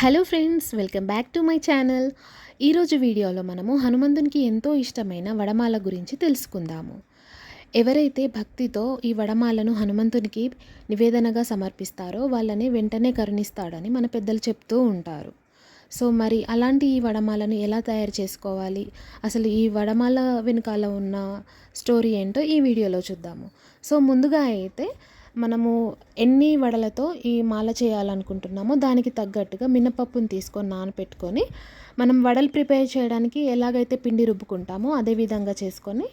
Hello friends welcome back to my channel. ఈరోజు వీడియోలో మనము హనుమంతునికి ఎంతో ఇష్టమైన వడమాల గురించి తెలుసుకుందాము. ఎవరైతే భక్తితో ఈ వడమాలను హనుమంతునికి నివేదనగా సమర్పిస్తారో వాళ్ళని వెంటనే కరుణిస్తాడని మన పెద్దలు చెప్తూ ఉంటారు. సో మరి అలాంటి ఈ వడమాలను ఎలా తయారు చేసుకోవాలి? అసలు ఈ వడమాల వెనుకాల ఉన్న స్టోరీ ఏంటో ఈ వీడియోలో చూద్దాము. సో ముందుగా అయితే మనము ఎన్ని వడలతో ఈ మాల చేయాలనుకుంటున్నామో దానికి తగ్గట్టుగా మినపప్పుని తీసుకొని నానపెట్టుకొని మనం వడలు ప్రిపేర్ చేయడానికి ఎలాగైతే పిండి రుబ్బుకుంటామో అదే విధంగా చేసుకొని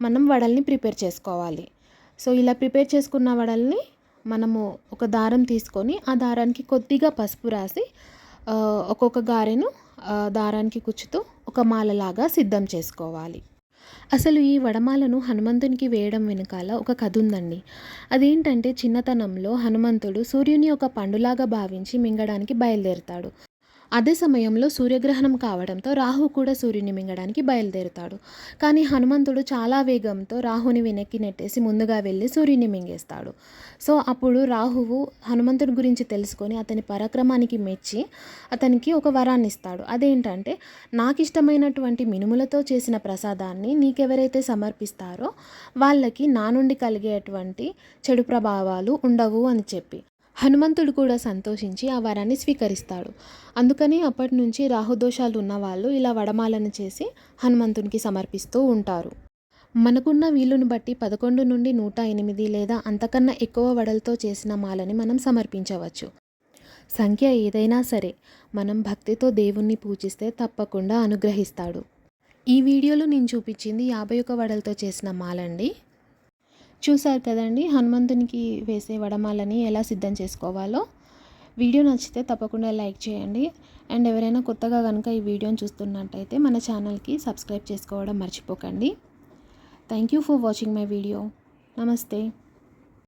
మనం వడల్ని ప్రిపేర్ చేసుకోవాలి. సో ఇలా ప్రిపేర్ చేసుకున్న వడల్ని మనము ఒక దారం తీసుకొని ఆ దారానికి కొద్దిగా పసుపు రాసి ఒక్కొక్క గారెను దారానికి కుచ్చుతూ ఒక మాలలాగా సిద్ధం చేసుకోవాలి. అసలు ఈ వడమాలను హనుమంతునికి వేయడం వెనకాల ఒక కథ ఉందండి. అదేంటంటే చిన్నతనంలో హనుమంతుడు సూర్యుని ఒక పండులాగా భావించి మింగడానికి బయలుదేరుతాడు. అదే సమయంలో సూర్యగ్రహణం కావడంతో రాహు కూడా సూర్యుని మింగడానికి బయలుదేరుతాడు. కానీ హనుమంతుడు చాలా వేగంతో రాహుని వెనక్కి నెట్టేసి ముందుగా వెళ్ళి సూర్యుని మింగేస్తాడు. సో అప్పుడు రాహువు హనుమంతుడి గురించి తెలుసుకొని అతని పరాక్రమానికి మెచ్చి అతనికి ఒక వరాన్ని ఇస్తాడు. అదేంటంటే నాకు ఇష్టమైనటువంటి మినుములతో చేసిన ప్రసాదాన్ని నీకెవరైతే సమర్పిస్తారో వాళ్ళకి నా నుండి కలిగేటువంటి చెడు ప్రభావాలు ఉండవు అని చెప్పి. హనుమంతుడు కూడా సంతోషించి ఆ వరాన్ని స్వీకరిస్తాడు. అందుకని అప్పటి నుంచి రాహుదోషాలు ఉన్నవాళ్ళు ఇలా వడమాలను చేసి హనుమంతునికి సమర్పిస్తూ ఉంటారు. మనకున్న వీలుని బట్టి పదకొండు నుండి నూట ఎనిమిది లేదా అంతకన్నా ఎక్కువ వడలతో చేసిన మాలని మనం సమర్పించవచ్చు. సంఖ్య ఏదైనా సరే మనం భక్తితో దేవుణ్ణి పూజిస్తే తప్పకుండా అనుగ్రహిస్తాడు. ఈ వీడియోలో నేను చూపించింది యాభై ఒక వడలతో చేసిన మాలండి. చూసారు కదండి హనుమంతునికి వేసే వడమాలని ఎలా సిద్ధం చేసుకోవాలో. వీడియో నచ్చితే తప్పకుండా లైక్ చేయండి. అండ్ ఎవరైనా కొత్తగా కనుక ఈ వీడియోని చూస్తున్నట్టయితే మన ఛానల్కి సబ్స్క్రైబ్ చేసుకోవడం మర్చిపోకండి. Thank you for watching my video. నమస్తే.